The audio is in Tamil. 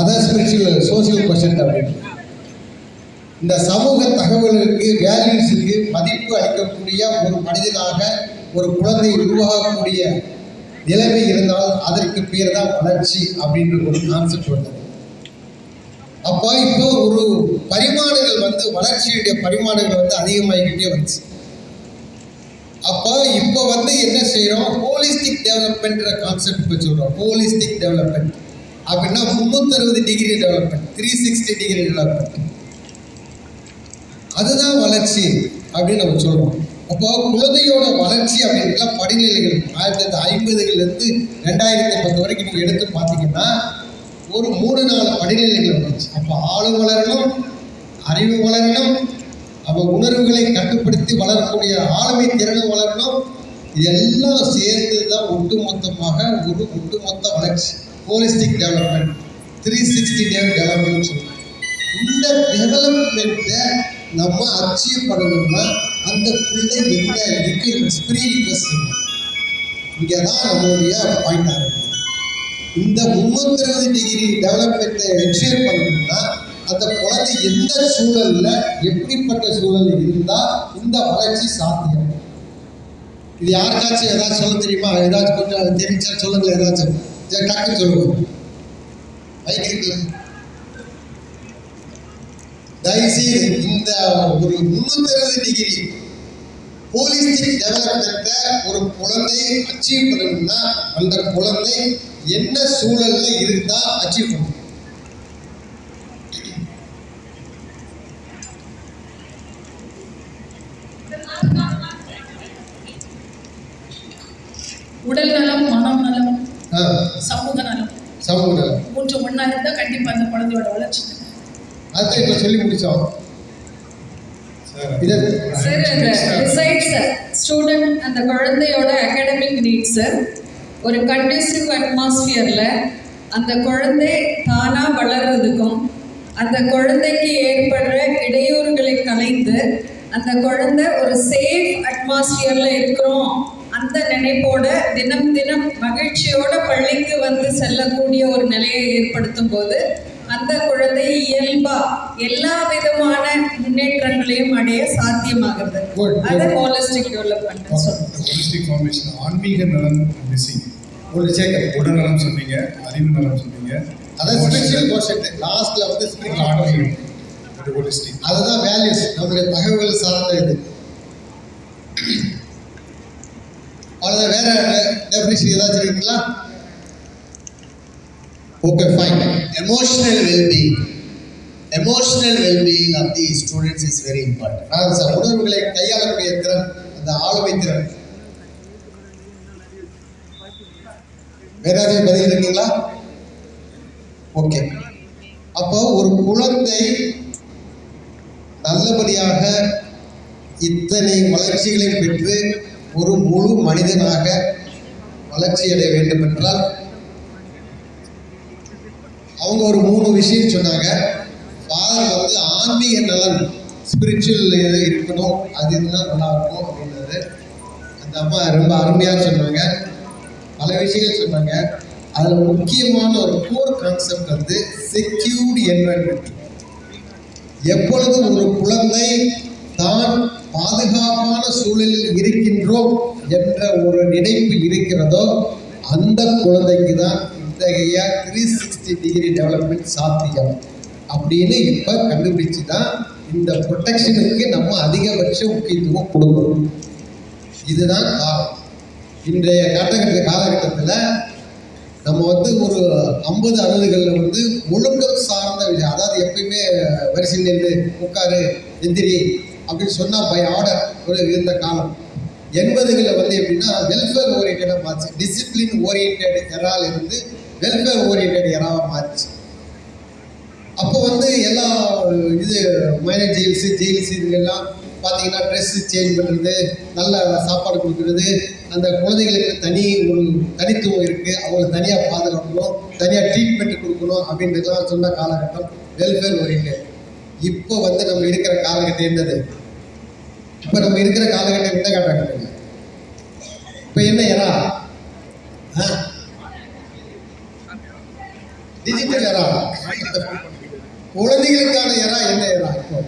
அதர் ஸ்பிரிச்சுவல் சோசியல் கொஷன் அப்படின்னு. இந்த சமூக தகவலுக்கு வேல்யூஸுக்கு மதிப்பு அளிக்கக்கூடிய ஒரு மனிதனாக ஒரு குழந்தை உருவாகக்கூடிய நிலைமை இருந்தால் அதற்கு பேர் தான் வளர்ச்சி அப்படின்ற ஒரு கான்செப்ட் வந்தது. அப்போ இப்போ ஒரு பரிமாணங்கள் வந்து வளர்ச்சியுடைய பரிமாணங்கள் வந்து அதிகமாகிக்கிட்டே வந்துச்சு. அப்போ இப்போ வந்து என்ன செய்கிறோம் ஹோலிஸ்டிக் டெவலப்மெண்ட்ற கான்செப்ட் இப்போ சொல்கிறோம் ஹோலிஸ்டிக் டெவலப்மெண்ட் அப்படின்னா முந்நூற்றறுபது degree development three sixty degree development அதுதான் வளர்ச்சி அப்படின்னு நம்ம சொல்கிறோம் அப்போ குழந்தையோட வளர்ச்சி அப்படின்ற படிநிலைகள் ஆயிரத்தி தொள்ளாயிரத்தி ஐம்பதுகள்லேருந்து ரெண்டாயிரத்தி பத்து வரைக்கும் நீங்கள் எடுத்து பார்த்தீங்கன்னா ஒரு மூணு நாலு படிநிலைகள் வந்துச்சு. அப்போ ஆளும் வளரணும் அறிவு வளரணும் அப்போ உணர்வுகளை கட்டுப்படுத்தி வளரக்கூடிய ஆளுமை திறனும் வளரணும். இதெல்லாம் சேர்ந்து தான் ஒட்டுமொத்தமாக ஒரு ஒட்டுமொத்த வளர்ச்சி. Holistic development three sixty development சொல்லுவாங்க இந்த டெவலப்மெண்ட்டை நம்ம அச்சீவ் பண்ணணும்னா அந்த பிள்ளை என்ன ரிக்வயர்மெண்ட்ஸ் ப்ரீ ரிக்வஸ்ட் இங்கே தான் நம்மளுடைய பாயிண்ட் ஆகும் இந்த முந்நூற்றி அறுபது டிகிரி டெவலப்மெண்ட்டை என்ஷியர் பண்ணணும்னா அந்த குழந்தை எந்த சூழலில் எப்படிப்பட்ட சூழல் இருந்தால் இந்த வளர்ச்சி சாத்தியம். இது யாருக்காச்சும் ஏதாச்சும் சொல்ல தெரியுமா? ஏதாச்சும் கொஞ்சம் தெரிஞ்சா சொல்லுங்கள் ஏதாச்சும். டக்குன்னு சொல்லுங்க மைக் இருக்குல்ல தயவுசெய்து இந்த ஒரு முன்னூத்தி அறுபது டிகிரி ஹோலிஸ்டிக் டெவலப்மெண்ட்டை ஒரு குழந்தை அச்சீவ் பண்ணணும்னா அந்த குழந்தை என்ன சூழல்ல இருந்தா அச்சீவ் பண்ணும்? உடல் நலம் சமூக நலம். மூன்று ஒன்றா இருந்தால் கண்டிப்பாக அந்த குழந்தையோட வளர்ச்சி. அதான் இப்ப சொல்லி முடிச்சோம் இதை சார் அந்த டிசைட்ஸ் ஸ்டூடெண்ட் அந்த குழந்தையோட அகாடமிக் நீட்ஸ் சார் ஒரு கண்டிசிவ் அட்மாஸ்பியரில் அந்த குழந்தை தானாக வளர்றதுக்கும் அந்த குழந்தைக்கு ஏற்படுற இடையூறுகளை கலைந்து அந்த குழந்தை ஒரு சேஃப் அட்மாஸ்பியரில் இருக்கிறோம் அந்த நினைப்போட தினம் தினம் மகிழ்ச்சியோட பள்ளிக்கு வந்து செல்லக்கூடிய ஒரு நிலையை ஏற்படுத்தும் போது அந்த குழந்தை இயல்பா எல்லா விதமான முன்னேற்றங்களையும் அடைய சாத்தியமாகிறது. அது ஹோலிஸ்டிக் டெவலப்மெண்ட் ஃபார்மேஷன் ஆன்மீக நலம் மிஸ்ஸிங் ஒரு சேர்க்கணும் உடல்நலம் சொன்னீங்க அறிவு நலம் சொன்னீங்க. அதான் ஸ்பிரிச்சுவல் கோஷன் லாஸ்ட்ல வந்து ஸ்பிரிச்சுவல் அதுதான் வேல்யூஸ் நம்முடைய தகவல் சார்ந்த இது. அவ்வளோதான் வேற டெஃபினிஷன் ஏதாச்சும் இருக்குங்களா okay fine emotional well-being. Emotional of the students is very important அதாவது சார் உணர்வுகளை கையாளக்கூடிய திறன் அந்த ஆளுமை திறன். வேற ஏதாவது பதில் இருக்கீங்களா? ஓகே அப்போ ஒரு குழந்தை நல்லபடியாக இத்தனை வளர்ச்சிகளை பெற்று ஒரு முழு மனிதனாக வளர்ச்சி அடைய வேண்டும் என்றால் அவங்க ஒரு மூணு விஷயம் சொன்னாங்க. ஃபாதர் வந்து ஆன்மீக நலன் ஸ்பிரிச்சுவல் இது இருக்கணும் அது இருந்தால் நல்லா இருக்கும் அப்படின்றது அந்த அம்மா ரொம்ப அருமையாக சொன்னாங்க. பல விஷயங்கள் சொன்னாங்க. அதில் முக்கியமான ஒரு கோர் கான்செப்ட் வந்து செக்யூர்டு என்வரன்மெண்ட் எப்பொழுது ஒரு குழந்தை தான் பாதுகாப்பான சூழலில் இருக்கின்றோம் என்ற ஒரு நினைப்பு இருக்கிறதோ அந்த குழந்தைக்கு தான் இத்தகைய த்ரீ சிக்ஸ்டி டிகிரி டெவலப்மெண்ட் சாத்தியம். அப்படின்னு இப்போ கண்டுபிடிச்சு தான் இந்த ப்ரொடெக்ஷனுக்கு நம்ம அதிகபட்ச முக்கியத்துவம் கொடுக்கணும். இதுதான் காலம் இன்றைய காலகட்ட காலகட்டத்தில் நம்ம வந்து ஒரு ஐம்பது அறுபதுகளில் வந்து ஒழுக்கம் சார்ந்த விஷயம் அதாவது எப்பயுமே வரிசையில் நின்று உட்காரு எந்திரி அப்படின்னு சொன்னால் பை ஆர்டர் ஒரு இருந்த காலம். எண்பதுகளில் வந்து எப்படின்னா வெல்ஃபேர் ஓரியன்டாக மாறிச்சு. டிசிப்ளின் ஓரியன்டட் எறால் இருந்து வெல்ஃபேர் ஓரியன்டட் எறாவாக மாறிச்சு. அப்போ வந்து எல்லா இது மைனர் ஜெயில்ஸு ஜெயில்ஸ் இதுக்கெல்லாம் பார்த்தீங்கன்னா ட்ரெஸ் சேஞ்ச் பண்ணுறது நல்ல சாப்பாடு கொடுக்குறது அந்த குழந்தைகளுக்கு தனி ஒரு தனித்துவம் இருக்குது அவங்கள தனியாக பாதுகாக்கணும் தனியாக ட்ரீட்மெண்ட் கொடுக்கணும் அப்படின்றதுலாம் சொன்ன காலகட்டம் வெல்ஃபேர் ஓரியன்ட் இப்போ வந்து நம்ம இருக்கிற காலகட்டம் என்னது? இப்போ நம்ம இருக்கிற காலகட்டம் இந்த காலகட்டம் இப்போ என்ன எரா டிஜிட்டல் எரா குழந்தைகளுக்கான எரா என்ன எரா இப்போ?